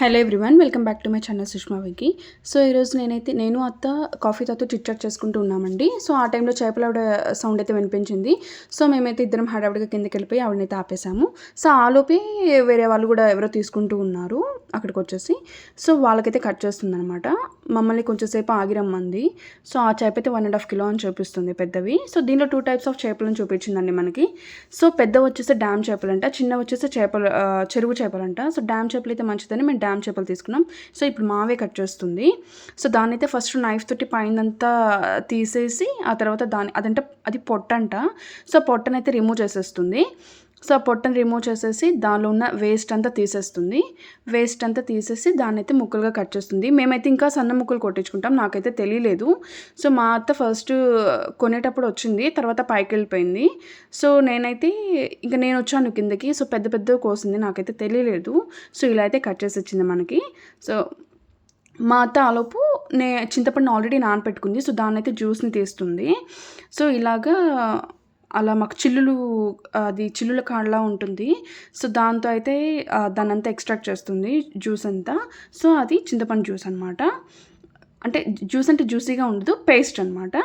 Hello everyone welcome back to my channel Sushma Vicky. So ఈరోజు నేనైతే నేను అత్త కాఫీ తాతో చిట్ చాట్ చేసుకుంటూ ఉన్నామండి. సో ఆ టైంలో చేపల ఆవిడ సౌండ్ అయితే వినిపించింది. సో మేమైతే ఇద్దరం హడావిడిగా కిందకి వెళ్ళిపోయి ఆవిడనైతే ఆపేసాము. సో ఆలోపే వేరే వాళ్ళు కూడా ఎవరో తీసుకుంటూ ఉన్నారు అక్కడికి వచ్చేసి సో వాళ్ళకైతే కట్ చేస్తుంది అనమాట మమ్మల్ని కొంచెంసేపు ఆగిరమ్మంది సో ఆ చేప అయితే వన్ అండ్ హాఫ్ కిలో అని చూపిస్తుంది పెద్దవి. సో దీనిలో టూ టైప్స్ ఆఫ్ చేపలను చూపించిందండి మనకి. సో పెద్ద వచ్చేసి డ్యామ్ చేపలంట చిన్న వచ్చేసి చేపలు చెరువు చేపలంట. సో డ్యామ్ చేపలు అయితే మంచిదని మేము డ్యామ్ చేపలు తీసుకున్నాం. సో ఇప్పుడు మావే కట్ చేస్తుంది. సో దాన్ని అయితే ఫస్ట్ నైఫ్ తోటి పైనంతా తీసేసి ఆ తర్వాత దాని అదంటే అది పొట్ట అంట సో పొట్టనైతే రిమూవ్ చేసేస్తుంది. సో ఆ పొట్టను రిమూవ్ చేసేసి దానిలో ఉన్న వేస్ట్ అంతా తీసేస్తుంది. వేస్ట్ అంతా తీసేసి దాన్ని అయితే ముక్కలుగా కట్ చేస్తుంది. మేమైతే ఇంకా సన్న ముక్కలు కొట్టించుకుంటాం. నాకైతే తెలియలేదు. సో మా అత్త ఫస్ట్ కొనేటప్పుడు వచ్చింది. తర్వాత పైకి వెళ్ళిపోయింది. సో నేనైతే ఇంకా నేను వచ్చాను కిందకి. సో పెద్ద పెద్ద కోసింది. నాకైతే తెలియలేదు. సో ఇలా అయితే కట్ చేసి ఇచ్చింది మనకి. సో మా అత్త ఆలోపు నే చింతపండు ఆల్రెడీ నానపెట్టుకుంది. సో దాన్ని అయితే జ్యూస్ని తీస్తుంది. సో ఇలాగా అలా మాకు చిల్లులు అది చిల్లుల కాడలా ఉంటుంది. సో దాంతో అయితే దాని దాన్ని అంతా ఎక్స్ట్రాక్ట్ చేస్తుంది జ్యూస్ అంతా. సో అది చింతపండు జ్యూస్ అనమాట అంటే జ్యూస్ అంటే జ్యూసీగా ఉండదు పేస్ట్ అనమాట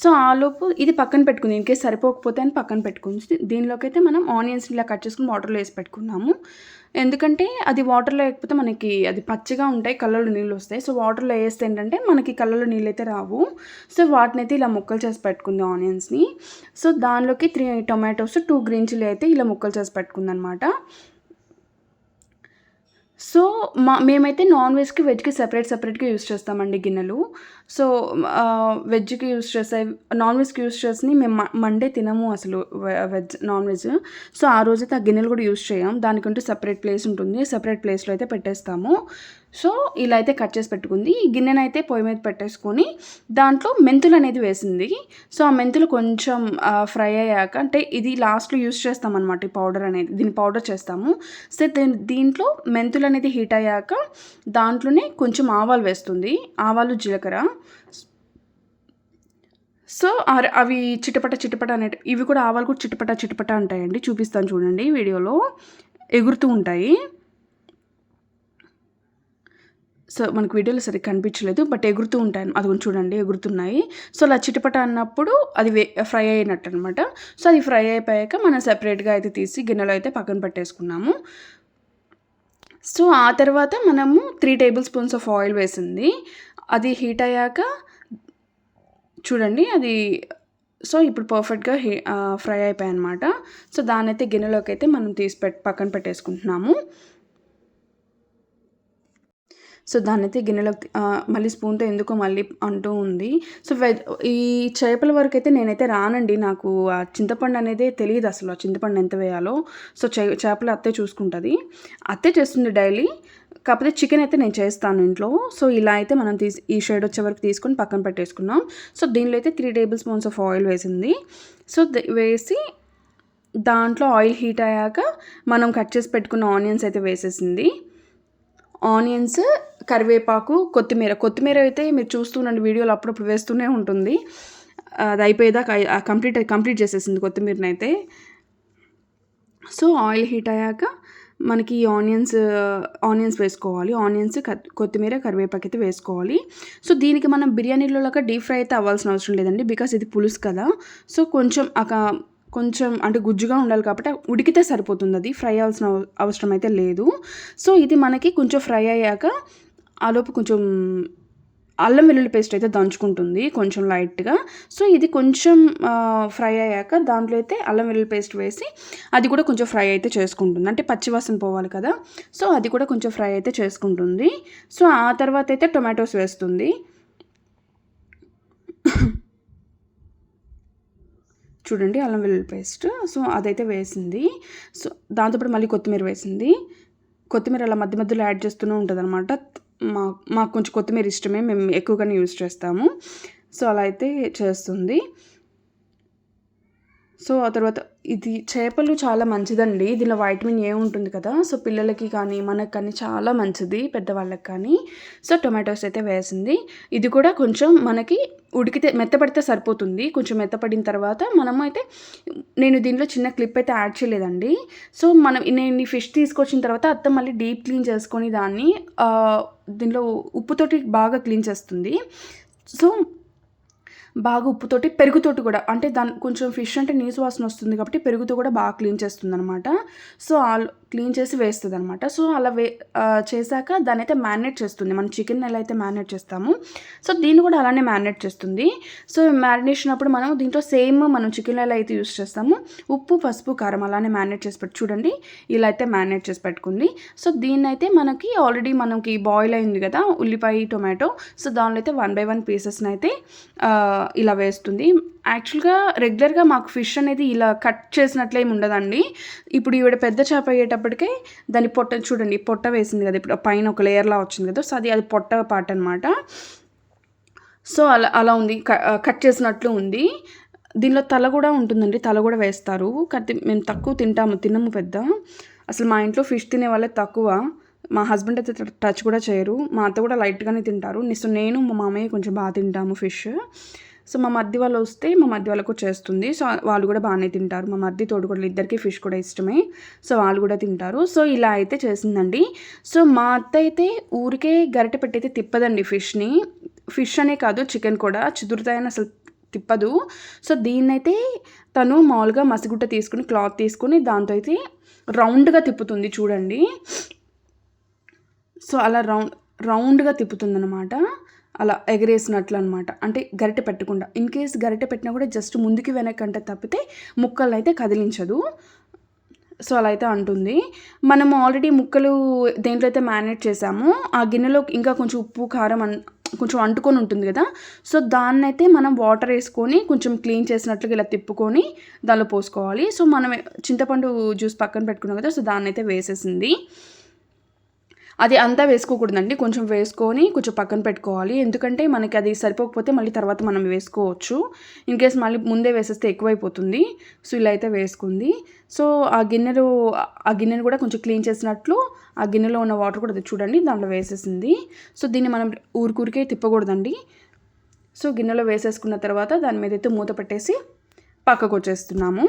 సో ఆలోపు ఇది పక్కన పెట్టుకుంది. ఇన్కేస్ సరిపోకపోతే అని పక్కన పెట్టుకుంది. దీనిలోకి అయితే మనం ఆనియన్స్ ఇలా కట్ చేసుకుని వాటర్లో వేసి పెట్టుకున్నాము. ఎందుకంటే అది వాటర్లో వేయకపోతే మనకి అది పచ్చిగా ఉంటాయి కళ్ళలో నీళ్ళు వస్తాయి. సో వాటర్లో వేస్తే ఏంటంటే మనకి కళ్ళలో నీళ్ళు అయితే రావు. సో వాటిని అయితే ఇలా ముక్కలు చేసి పెట్టుకుంది ఆనియన్స్ని. సో దానిలోకి three tomatoes two green chilli అయితే ఇలా ముక్కలు చేసి పెట్టుకుంది అనమాట సో మా మేమైతే నాన్ వెజ్కి వెజ్కి సెపరేట్ సెపరేట్గా యూస్ చేస్తామండి గిన్నెలు. సో వెజ్కి యూస్ చేసే నాన్ వెజ్కి యూస్ చేసి మేము మండే తినము అసలు వెజ్ నాన్ వెజ్. సో ఆ రోజైతే ఆ గిన్నెలు కూడా యూస్ చేయం. దానికంటూ సెపరేట్ ప్లేస్ ఉంటుంది. సెపరేట్ ప్లేస్లో అయితే పెట్టేస్తాము. సో ఇలా అయితే కట్ చేసి పెట్టుకుంది. ఈ గిన్నెనైతే పొయ్యి మీద పెట్టేసుకొని దాంట్లో మెంతులు అనేది వేసింది. సో ఆ మెంతులు కొంచెం ఫ్రై అయ్యాక అంటే ఇది లాస్ట్లో యూస్ చేస్తాం అనమాట ఈ పౌడర్ అనేది. దీని పౌడర్ చేస్తాము. సో దీని దీంట్లో మెంతులు అనేది హీట్ అయ్యాక దాంట్లోనే కొంచెం ఆవాలు వేస్తుంది. ఆవాలు జీలకర్ర. సో అవి చిటపట చిటపట అనే ఇవి కూడా ఆవాలు కూడా చిటపట చిటపట అంటాయండి చూపిస్తాను చూడండి వీడియోలో. ఎగురుతూ ఉంటాయి. సో మనకు వీడియోలో సరిగ్గా కనిపించలేదు బట్ ఎగురుతూ ఉంటాయి అది కొంచెం చూడండి ఎగురుతున్నాయి. సో అలా చిటపట అన్నప్పుడు అది వే ఫ్రై అయినట్టు అనమాట సో అది ఫ్రై అయిపోయాక మనం సెపరేట్గా అయితే తీసి గిన్నెలో అయితే పక్కన పెట్టేసుకున్నాము. సో ఆ తర్వాత మనము three tablespoons of oil వేసింది. అది హీట్ అయ్యాక చూడండి అది సో ఇప్పుడు పర్ఫెక్ట్గా హీ ఫ్రై అయిపోయాయి అనమాట సో దాన్ని అయితే గిన్నెలోకి అయితే మనం తీసి పెట్ పక్కన పెట్టేసుకుంటున్నాము. సో దాన్ని అయితే గిన్నెలో మళ్ళీ స్పూన్తో ఎందుకో మళ్ళీ అంటూ ఉంది. సో వెజ్ ఈ చేపల వరకు అయితే నేనైతే రానండి. నాకు ఆ చింతపండు అనేది తెలియదు అసలు. ఆ చింతపండు ఎంత వేయాలో. సో చే చేపలు అత్తే చూసుకుంటుంది. అత్తే చేస్తుంది డైలీ. కాకపోతే చికెన్ అయితే నేను చేస్తాను ఇంట్లో. సో ఇలా అయితే మనం తీసి ఈ షేడ్ వచ్చే వరకు తీసుకొని పక్కన పెట్టేసుకున్నాం. సో దీనిలో అయితే three tablespoons of oil వేసింది. సో వేసి దాంట్లో ఆయిల్ హీట్ అయ్యాక మనం కట్ చేసి పెట్టుకున్న ఆనియన్స్ అయితే వేసేసింది. ఆనియన్స్ కరివేపాకు కొత్తిమీర. కొత్తిమీర అయితే మీరు చూస్తుండండి వీడియోలో అప్పుడప్పుడు వేస్తూనే ఉంటుంది. అది అయిపోయేదాకా కంప్లీట్ కంప్లీట్ చేసేసింది కొత్తిమీరని అయితే. సో ఆయిల్ హీట్ అయ్యాక మనకి ఈ ఆనియన్స్ ఆనియన్స్ వేసుకోవాలి. ఆనియన్స్ కొత్తిమీర కరివేపాకు అయితే వేసుకోవాలి. సో దీనికి మనం బిర్యానీలో డీప్ ఫ్రై అయితే అవ్వాల్సిన అవసరం లేదండి బికాస్ ఇది పులుసు కదా. సో కొంచెం ఒక కొంచెం అంటే గుజ్జుగా ఉండాలి కాబట్టి ఉడికితే సరిపోతుంది. అది ఫ్రై అవ్వాల్సిన అవ- అవసరం అయితే లేదు. సో ఇది మనకి కొంచెం ఫ్రై అయ్యాక ఆలోపు కొంచెం అల్లం వెల్లుల్లి పేస్ట్ అయితే దంచుకుంటుంది కొంచెం లైట్గా. సో ఇది కొంచెం ఫ్రై అయ్యాక దాంట్లో అయితే అల్లం వెల్లుల్లి పేస్ట్ వేసి అది కూడా కొంచెం ఫ్రై అయితే చేసుకుంటుంది. అంటే పచ్చివాసన పోవాలి కదా. సో అది కూడా కొంచెం ఫ్రై అయితే చేసుకుంటుంది. సో ఆ తర్వాత అయితే టొమాటోస్ వేస్తుంది. చూడండి అల్లం వెల్లుల్లి పేస్ట్. సో అదైతే వేసింది. సో దాంతోపాటు మళ్ళీ కొత్తిమీర వేసింది. కొత్తిమీర అలా మధ్య మధ్యలో యాడ్ చేస్తూనే ఉంటుంది అనమాట మా మాకు కొంచెం కొత్తిమీర ఇష్టమే మేము ఎక్కువగానే యూజ్ చేస్తాము. సో అలా అయితే చేస్తుంది. సో ఆ తర్వాత ఇది చేపలు చాలా మంచిదండి. దీనిలో వైటమిన్ ఏ ఉంటుంది కదా సో పిల్లలకి కానీ మనకు కానీ చాలా మంచిది పెద్దవాళ్ళకి కానీ. సో టొమాటోస్ అయితే వేసింది. ఇది కూడా కొంచెం మనకి ఉడికితే మెత్తపడితే సరిపోతుంది. కొంచెం మెత్తపడిన తర్వాత మనము అయితే నేను దీనిలో చిన్న క్లిప్ అయితే యాడ్ చేయలేదండి. సో మనం నేను ఈ ఫిష్ తీసుకొచ్చిన తర్వాత అత్త మళ్ళీ డీప్ క్లీన్ చేసుకొని దాన్ని దీనిలో ఉప్పుతోటి బాగా క్లీన్ చేస్తుంది. సో బాగా ఉప్పుతోటి పెరుగుతోటి కూడా. అంటే దాని కొంచెం ఫిష్ అంటే నీసు వాసన వస్తుంది కాబట్టి పెరుగుతో కూడా బాగా క్లీన్ చేస్తుంది అనమాట సో ఆల్ క్లీన్ చేసి వేస్తుంది అనమాట సో అలా వే చేశాక దాన్ని అయితే మ్యారినేట్ చేస్తుంది. మనం చికెన్ ఎలా అయితే మ్యారినేట్ చేస్తాము. సో దీన్ని కూడా అలానే మ్యారినేట్ చేస్తుంది. సో మ్యారినేషన్ అప్పుడు మనం దీంట్లో సేమ్ మనం చికెన్ ఎలా అయితే యూస్ చేస్తాము. ఉప్పు పసుపు కారం అలానే మ్యారినేట్ చేసి పెట్టి చూడండి. ఇలా అయితే మ్యారినేట్ చేసి పెట్టుకుంది. సో దీన్ని అయితే మనకి ఆల్రెడీ మనకి బాయిల్ అయింది కదా ఉల్లిపాయ టొమాటో. సో దానిలో అయితే వన్ బై వన్ పీసెస్ని అయితే ఇలా వేస్తుంది. యాక్చువల్గా రెగ్యులర్గా మాకు ఫిష్ అనేది ఇలా కట్ చేసినట్లేం ఉండదండి. ఇప్పుడు ఈవిడ పెద్ద చేప అయ్యేటప్పటికే దాని పొట్ట చూడండి పొట్ట వేసింది కదా ఇప్పుడు పైన ఒక లేయర్లా వచ్చింది కదా సో అది అది పొట్ట పాట అనమాట సో అలా అలా ఉంది క- కట్ చేసినట్లు ఉంది. దీనిలో తల కూడా ఉంటుందండి తల కూడా వేస్తారు. కానీ మేము తక్కువ తింటాము తినము పెద్ద. అసలు మా ఇంట్లో ఫిష్ తినే వాళ్ళే తక్కువ. మా హస్బెండ్ అయితే టచ్ కూడా చేయరు. మా అత్త కూడా లైట్గానే తింటారు. సో నేను మా మామయ్య కొంచెం బాగా తింటాము ఫిష్. సో మా మధ్య వాళ్ళు వస్తే మా మధ్య వాళ్ళకు చేస్తుంది. సో వాళ్ళు కూడా బాగానే తింటారు. మా మధ్య తోడుకోడలు ఇద్దరికి ఫిష్ కూడా ఇష్టమే. సో వాళ్ళు కూడా తింటారు. సో ఇలా అయితే చేసిందండి. సో మా అత్త అయితే ఊరికే గరిటె పెట్టయితే తిప్పదండి ఫిష్ని. ఫిష్ అనే కాదు చికెన్ కూడా. చిదురుతాయని అసలు తిప్పదు. సో దీన్నైతే తను మామూలుగా మసిగుట్ట తీసుకుని క్లాత్ తీసుకుని దాంతో అయితే రౌండ్గా తిప్పుతుంది చూడండి. సో అలా రౌండ్ రౌండ్గా తిప్పుతుంది అనమాట అలా ఎగరేసినట్లు అనమాట అంటే గరిటె పెట్టకుండా. ఇన్ కేస్ గరిటె పెట్టినా కూడా జస్ట్ ముందుకి వెనకంటే అంటే తప్పితే ముక్కలు అయితే కదిలించదు. సో అలా అయితే అంటుంది. మనము ఆల్రెడీ ముక్కలు దేంట్లో అయితే మ్యారినేట్ చేసాము ఆ గిన్నెలో ఇంకా కొంచెం ఉప్పు కారం అన్ కొంచెం అంటుకొని ఉంటుంది కదా. సో దాన్ని అయితే మనం వాటర్ వేసుకొని కొంచెం క్లీన్ చేసినట్లుగా ఇలా తిప్పుకొని దానిలో పోసుకోవాలి. సో మనం చింతపండు జ్యూస్ పక్కన పెట్టుకున్నాం కదా సో దాన్ని అయితే వేసేసింది. అది అంతా వేసుకోకూడదండి. కొంచెం వేసుకొని కొంచెం పక్కన పెట్టుకోవాలి. ఎందుకంటే మనకి అది సరిపోకపోతే మళ్ళీ తర్వాత మనం వేసుకోవచ్చు. ఇన్ కేస్ మళ్ళీ ముందే వేసేస్తే ఎక్కువైపోతుంది. సో ఇలా అయితే వేసుకుంది. సో ఆ గిన్నెలు ఆ గిన్నెను కూడా కొంచెం క్లీన్ చేసినట్లు ఆ గిన్నెలో ఉన్న వాటర్ కూడా చూడండి దాంట్లో వేసేసింది. సో దీన్ని మనం ఊరికూరికే తిప్పకూడదండి. సో గిన్నెలో వేసేసుకున్న తర్వాత దాని మీద అయితే మూత పెట్టేసి పక్కకు వచ్చేస్తున్నాము.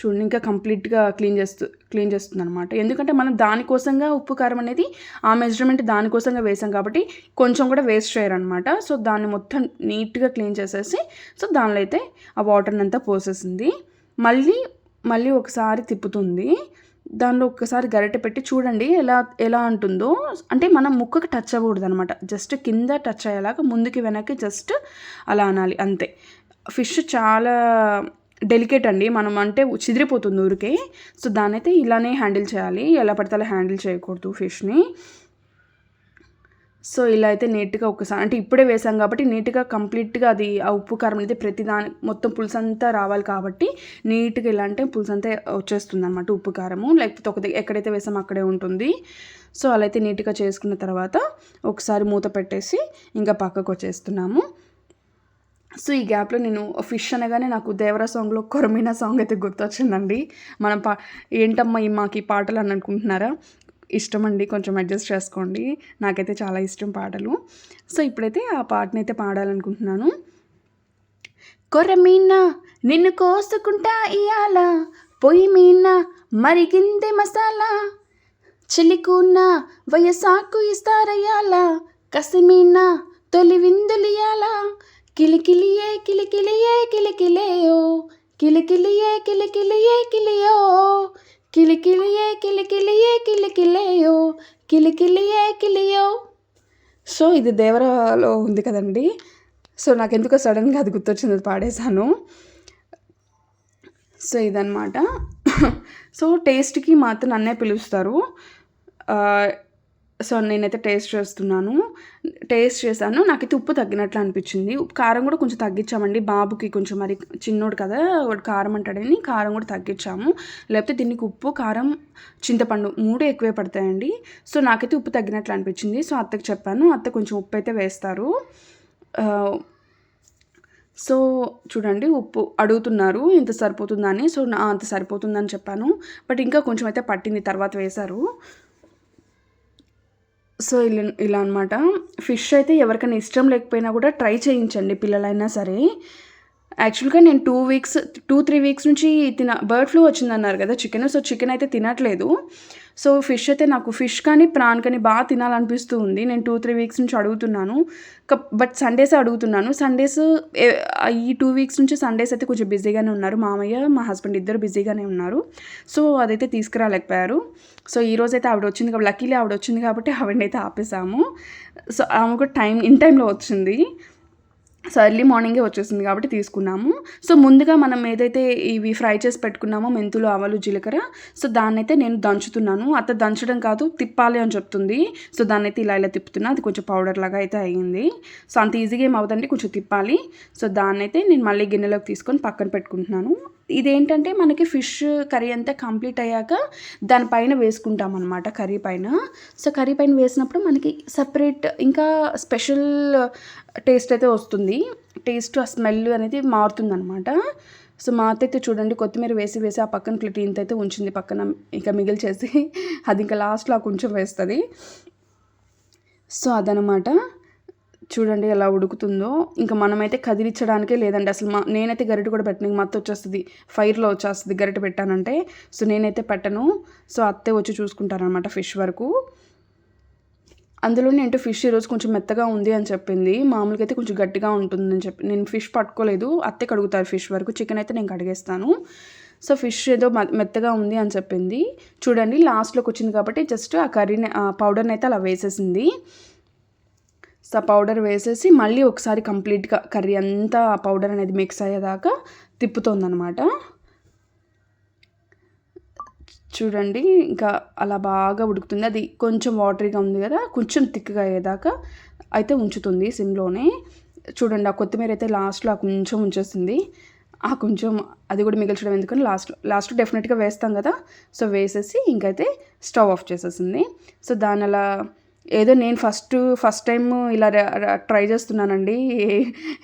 చూడండి ఇంకా కంప్లీట్గా క్లీన్ చేస్తూ క్లీన్ చేస్తుంది అనమాట ఎందుకంటే మనం దానికోసంగా ఉప్పు కారం అనేది ఆ మెజర్మెంట్ దానికోసంగా వేసాం కాబట్టి కొంచెం కూడా వేస్ట్ చేయరనమాట సో దాన్ని మొత్తం నీట్గా క్లీన్ చేసేసి సో దానిలో అయితే ఆ వాటర్ని అంతా పోసేసింది. మళ్ళీ మళ్ళీ ఒకసారి తిప్పుతుంది. దానిలో ఒక్కసారి గరిటె పెట్టి చూడండి ఎలా ఎలా ఉంటుందో. అంటే మనం ముక్కకి టచ్ అవ్వకూడదు అనమాట జస్ట్ కింద టచ్ అయ్యేలాగా ముందుకి వెనక్కి జస్ట్ అలా అనాలి అంతే. ఫిష్ చాలా డెలికేట్ అండి. మనం అంటే చిదిరిపోతుంది ఊరికే. సో దాని అయితే ఇలానే హ్యాండిల్ చేయాలి. ఎలా పడితే అలా హ్యాండిల్ చేయకూడదు ఫిష్ని. సో ఇలా అయితే నీట్గా ఒకసారి అంటే ఇప్పుడే వేసాం కాబట్టి నీట్గా కంప్లీట్గా అది ఆ ఉప్పు కారం అనేది ప్రతి దాని మొత్తం పులుసు అంతా రావాలి కాబట్టి నీట్గా ఇలా అంటే పులుసు అంతా వచ్చేస్తుంది అనమాట ఉప్పు కారము. లేకపోతే ఒక దగ్గర ఎక్కడైతే వేసామో అక్కడే ఉంటుంది. సో అలా అయితే నీట్గా చేసుకున్న తర్వాత ఒకసారి మూత పెట్టేసి ఇంకా పక్కకు వచ్చేస్తున్నాము. సో ఈ గ్యాప్లో నేను ఫిష్ అనగానే నాకు దేవరా సాంగ్లో కొరమీనా సాంగ్ అయితే గుర్తొచ్చిందండి. మనం పా ఏంటమ్మా ఈ మాకు ఈ పాటలు అని అనుకుంటున్నారా? ఇష్టం అండి కొంచెం అడ్జస్ట్ చేసుకోండి. నాకైతే చాలా ఇష్టం పాటలు. సో ఇప్పుడైతే ఆ పాటని అయితే పాడాలనుకుంటున్నాను. కొరమీనా నిన్ను కోసుకుంటా ఇయాల పొయ్యి మీనా మరిగిందే మసాలా. చిలికూన వయసాకు ఇస్తారయ్యాల. కసిమీనా తొలి విందులియాలా కిలికిలియే కిలికిలియే కిలికిలేయో. కిలికిలియే కిలికిలియే కిలియో. కిలికిలియే కిలికిలియే కిలికిలేయో. కిలికిలియే కిలియో. సో ఇది దేవరాలో ఉంది కదండి. సో నాకు ఎందుకో సడన్గా అది గుర్తొచ్చింది అది పాడేశాను. సో ఇదనమాట సో టేస్ట్కి మాత్రం నన్నే పిలుస్తారు. సో నేనైతే టేస్ట్ చేస్తున్నాను. టేస్ట్ చేశాను. నాకైతే ఉప్పు తగ్గినట్లు అనిపించింది. కారం కూడా కొంచెం తగ్గించామండి. బాబుకి కొంచెం మరి చిన్నోడు కదా వాడు కారం అంటాడని కారం కూడా తగ్గించాము. లేకపోతే దీనికి ఉప్పు కారం చింతపండు మూడు ఎక్కువే పడతాయండి. సో నాకైతే ఉప్పు తగ్గినట్లు అనిపించింది. సో అత్తకి చెప్పాను. అత్త కొంచెం ఉప్పు అయితే వేస్తారు. సో చూడండి ఉప్పు అడుగుతున్నారు. ఇంత సరిపోతుందని. సో నా అంత సరిపోతుందని చెప్పాను. బట్ ఇంకా కొంచెం అయితే పట్టింది. తర్వాత వేశారు. సో ఇలా ఇలా అనమాట ఫిష్ అయితే ఎవరికైనా ఇష్టం లేకపోయినా కూడా ట్రై చేయించండి పిల్లలైనా సరే. యాక్చువల్గా నేను two weeks two three weeks నుంచి తిన బర్డ్ ఫ్లూ వచ్చిందన్నారు కదా చికెన్. సో చికెన్ అయితే తినట్లేదు. సో ఫిష్ అయితే నాకు ఫిష్ కానీ ప్రాన్ కానీ బాగా తినాలనిపిస్తూ ఉంది. నేను టూ త్రీ వీక్స్ నుంచి అడుగుతున్నాను. బట్ సండేస్ అడుగుతున్నాను. సండేస్ ఈ టూ వీక్స్ నుంచి సండేస్ అయితే కొంచెం బిజీగానే ఉన్నారు. మామయ్య మా హస్బెండ్ ఇద్దరు బిజీగానే ఉన్నారు. సో అదైతే తీసుకురాలేకపోయారు. సో ఈ రోజు అయితే ఆవిడ వచ్చింది కాబట్టి లక్కీలీ ఆవిడ వచ్చింది కాబట్టి ఆవిడనైతే ఆపేసాము. సో ఆమె కూడా టైం ఇన్ టైంలో వచ్చింది. సో ఎర్లీ మార్నింగే వచ్చేసింది కాబట్టి తీసుకున్నాము. సో ముందుగా మనం ఏదైతే ఇవి ఫ్రై చేసి పెట్టుకున్నామో మెంతులు ఆవాలు జీలకర్ర సో దాన్ని అయితే నేను దంచుతున్నాను. అత్త దంచడం కాదు తిప్పాలి అని చెప్తుంది. సో దాన్ని అయితే ఇలా ఇలా తిప్పుతున్నా అది కొంచెం పౌడర్ లాగా అయితే అయ్యింది సో అంత ఈజీగా ఏం అవుతుందండి కొంచెం తిప్పాలి. సో దాన్ని అయితే నేను మళ్ళీ గిన్నెలోకి తీసుకొని పక్కన పెట్టుకుంటున్నాను. ఇదేంటంటే మనకి ఫిష్ కర్రీ అంతా కంప్లీట్ అయ్యాక దానిపైన వేసుకుంటాం అనమాట కర్రీ పైన. సో కర్రీ పైన వేసినప్పుడు మనకి సపరేట్ ఇంకా స్పెషల్ టేస్ట్ అయితే వస్తుంది. టేస్ట్ ఆ స్మెల్ అనేది మారుతుంది అనమాట సో మా అత్త అయితే చూడండి కొత్తిమీర వేసి వేసి ఆ పక్కన ప్లేట్ ఇంత అయితే ఉంచింది. పక్కన ఇంకా మిగిల్చేసి అది ఇంకా లాస్ట్లో ఆ కొంచెం వేస్తుంది. సో అదనమాట చూడండి ఎలా ఉడుకుతుందో. ఇంకా మనమైతే కదిలించడానికే లేదండి. అసలు మా నేనైతే గరిట కూడా పెట్టను. మత్త వచ్చేస్తుంది. ఫైర్లో వచ్చేస్తుంది గరిట పెట్టానంటే. సో నేనైతే పెట్టను. సో అత్తే వచ్చి చూసుకుంటారనమాట ఫిష్ వరకు. అందులో ఏంటో ఫిష్ ఈరోజు కొంచెం మెత్తగా ఉంది అని చెప్పింది. మామూలుగా అయితే కొంచెం గట్టిగా ఉంటుందని చెప్పి నేను ఫిష్ పట్టుకోలేదు. అత్తే కడుగుతారు ఫిష్ వరకు. చికెన్ అయితే నేను కడిగేస్తాను. సో ఫిష్ ఏదో మెత్తగా ఉంది అని చెప్పింది. చూడండి లాస్ట్లోకి వచ్చింది కాబట్టి జస్ట్ ఆ కర్రీని ఆ పౌడర్ని అయితే అలా వేసేసింది. సో పౌడర్ వేసేసి మళ్ళీ ఒకసారి కంప్లీట్గా కర్రీ అంతా ఆ పౌడర్ అనేది మిక్స్ అయ్యేదాకా తిప్పుతోందనమాట చూడండి ఇంకా అలా బాగా ఉడుకుతుంది. అది కొంచెం వాటరీగా ఉంది కదా కొంచెం థిక్గా అయ్యేదాకా అయితే ఉంచుతుంది సిమ్లోనే. చూడండి ఆ కొత్తిమీర అయితే లాస్ట్లో ఆ కొంచెం ఉంచేస్తుంది. ఆ కొంచెం అది కూడా మిగిల్చడం ఎందుకని లాస్ట్ లాస్ట్ డెఫినెట్గా వేస్తాం కదా సో వేసేసి ఇంకైతే స్టవ్ ఆఫ్ చేసేసింది సో దాని అలా ఏదో నేను ఫస్ట్ ఫస్ట్ టైం ఇలా ట్రై చేస్తున్నానండి.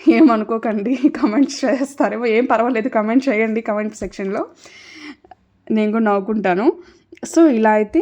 ఏమనుకోకండి. కమెంట్స్ చేస్తారేమో. ఏం పర్వాలేదు. కమెంట్ చేయండి. కమెంట్ సెక్షన్లో నేను కూడా నవ్వుకుంటాను. సో ఇలా అయితే